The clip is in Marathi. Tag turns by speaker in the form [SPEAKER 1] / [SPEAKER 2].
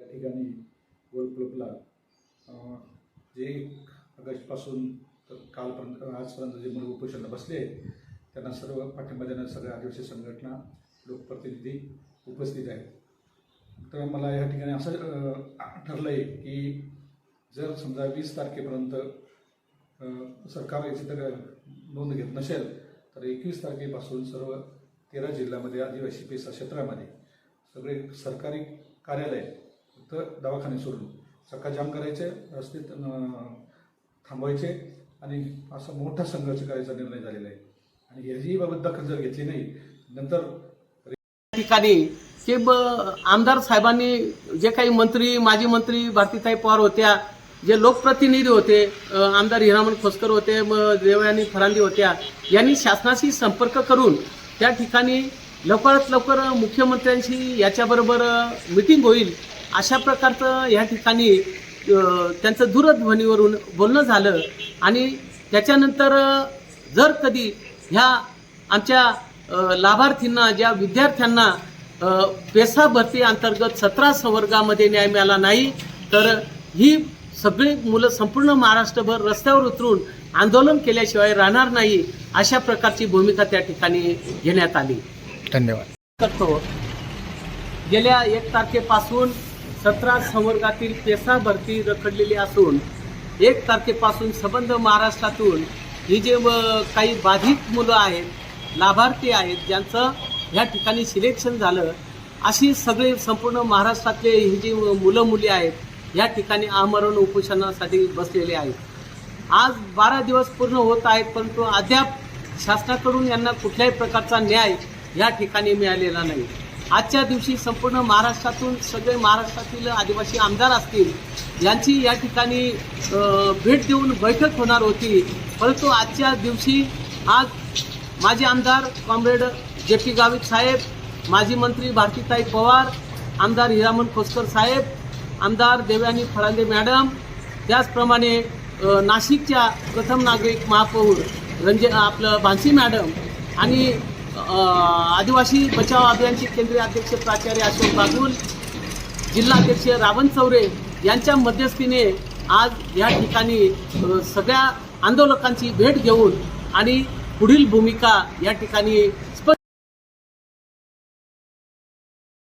[SPEAKER 1] त्या ठिकाणी गोल्ड क्लबला जे ऑगस्टपासून तर कालपर्यंत आजपर्यंत जे मुलं उपोषणाला बसले त्यांना सर्व पाठिंबा देणाऱ्या सगळ्या आदिवासी संघटना लोकप्रतिनिधी उपस्थित आहेत. तर मला या ठिकाणी असं ठरलं आहे की जर समजा वीस तारखेपर्यंत सरकार याची तर नोंद घेत नसेल तर एकवीस तारखेपासून सर्व तेरा जिल्ह्यामध्ये आदिवासी पेसा क्षेत्रामध्ये सगळे सरकारी कार्यालय तर दवाखाने सोडून सकाळ जाम करायचे रस्ते थांबवायचे आणि असा मोठा संघर्ष करायचा निर्णय झालेला आहे. आणि ह्याची बाबत दखल जर घेतली नाही नंतर
[SPEAKER 2] ठिकाणी ते ब आमदार साहेबांनी जे काही मंत्री माजी मंत्री भारतीताई पवार होत्या जे लोकप्रतिनिधी होते आमदार हिरामण खोसकर होते मग देवयानी फरांदी होत्या यांनी शासनाशी संपर्क करून त्या ठिकाणी लवकरात लवकर मुख्यमंत्र्यांशी याच्याबरोबर मिटिंग होईल. अशा प्रकारचं या ठिकाणी त्यांचं दूरध्वनीवरून बोलणं झालं आणि त्याच्यानंतर जर कधी ह्या आमच्या लाभार्थींना ज्या विद्यार्थ्यांना पेसा भरती अंतर्गत सतरा संवर्गामध्ये न्याय मिळाला नाही तर ही सगळी मुलं संपूर्ण महाराष्ट्रभर रस्त्यावर उतरून आंदोलन केल्याशिवाय राहणार नाही अशा प्रकारची भूमिका त्या ठिकाणी घेण्यात आली.
[SPEAKER 3] धन्यवाद.
[SPEAKER 2] करतो. गेल्या एक तारखेपासून सतरा संवर्गातील पेसा भरती रखडलेली असून एक तारखेपासून संबंध महाराष्ट्रातून ही जे काही बाधित मुलं आहेत लाभार्थी आहेत ज्यांचं ह्या ठिकाणी सिलेक्शन झालं अशी सगळे संपूर्ण महाराष्ट्रातले ही जी मुलं मुली आहेत या ठिकाणी आमरण उपोषणासाठी बसलेले आहेत. आज बारा दिवस पूर्ण होत आहेत परंतु अद्याप शासनाकडून यांना कुठल्याही प्रकारचा न्याय या ठिकाणी मिळालेला नाही. आजच्या दिवशी संपूर्ण महाराष्ट्रातून सगळे महाराष्ट्रातील आदिवासी आमदार असतील यांची या ठिकाणी भेट देऊन बैठक होणार होती. परंतु आजच्या दिवशी आज माजी आमदार कॉम्रेड जे पी गावित साहेब माजी मंत्री भारतीताई पवार आमदार हिरामन खोसकर साहेब आमदार देवयानी फरांदे मॅडम त्याचप्रमाणे नाशिकच्या प्रथम नागरिक महापौर रंजे आपलं भानसी मॅडम आणि आदिवासी बचाव अभियानचे केंद्रीय अध्यक्ष प्राचार्य अशोक बागुल जिल्हाध्यक्ष रावण चौरे यांच्या मध्यस्थीने आज या ठिकाणी सगळ्या आंदोलकांची भेट घेऊन आणि पुढील भूमिका या ठिकाणी स्पष्ट